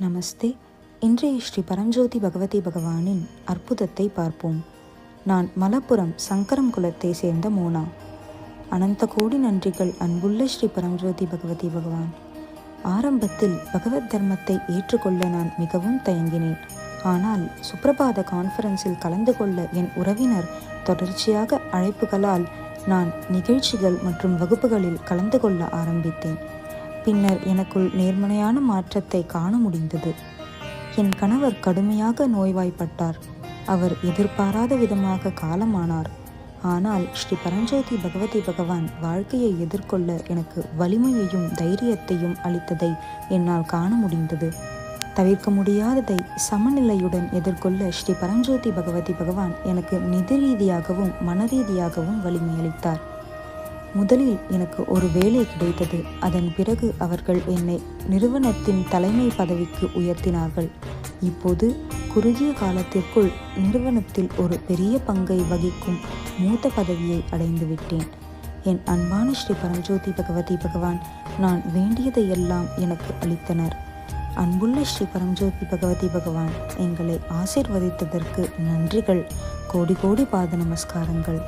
நமஸ்தே. இன்றைய ஸ்ரீ பரஞ்சோதி பகவதி பகவானின் அற்புதத்தை பார்ப்போம். நான் மலப்புரம் சங்கரம் குலத்தை சேர்ந்த மோனா. அனந்த கோடி நன்றிகள் அன்புள்ள ஸ்ரீ பரஞ்சோதி பகவதி பகவான். ஆரம்பத்தில் பகவத் தர்மத்தை ஏற்றுக்கொள்ள நான் மிகவும் தயங்கினேன். ஆனால் சுப்ரபாத கான்ஃபரன்ஸில் கலந்து கொள்ள என் உறவினர் தொடர்ச்சியாக அழைப்புகளால் நான் நிகழ்ச்சிகள் மற்றும் வகுப்புகளில் கலந்து கொள்ள ஆரம்பித்தேன். பின்னர் எனக்குள் நேர்மறையான மாற்றத்தை காண முடிந்தது. என் கணவர் கடுமையாக நோய்வாய்ப்பட்டார். அவர் எதிர்பாராத விதமாக காலமானார். ஆனால் ஸ்ரீ பரஞ்சோதி பகவதி பகவான் வாழ்க்கையை எதிர்கொள்ள எனக்கு வலிமையையும் தைரியத்தையும் அளித்ததை என்னால் காண முடிந்தது. தவிர்க்க முடியாததை சமநிலையுடன் எதிர்கொள்ள ஸ்ரீ பரஞ்சோதி பகவதி பகவான் எனக்கு நிதி ரீதியாகவும் மனரீதியாகவும் வலிமையளித்தார். அளித்தார் முதலில் எனக்கு ஒரு வேலை கிடைத்தது. அதன் பிறகு அவர்கள் என்னை நிறுவனத்தின் தலைமை பதவிக்கு உயர்த்தினார்கள். இப்போது குறுகிய காலத்திற்குள் நிறுவனத்தில் ஒரு பெரிய பங்கை வகிக்கும் மூத்த பதவியை அடைந்து விட்டேன். என் அன்பான ஸ்ரீ பரஞ்சோதி பகவதி பகவான் நான் வேண்டியதையெல்லாம் எனக்கு அளித்தனர். அன்புள்ள ஸ்ரீ பரஞ்சோதி பகவதி பகவான் எங்களை ஆசிர்வதித்ததற்கு நன்றிகள். கோடி கோடி பாத நமஸ்காரங்கள்.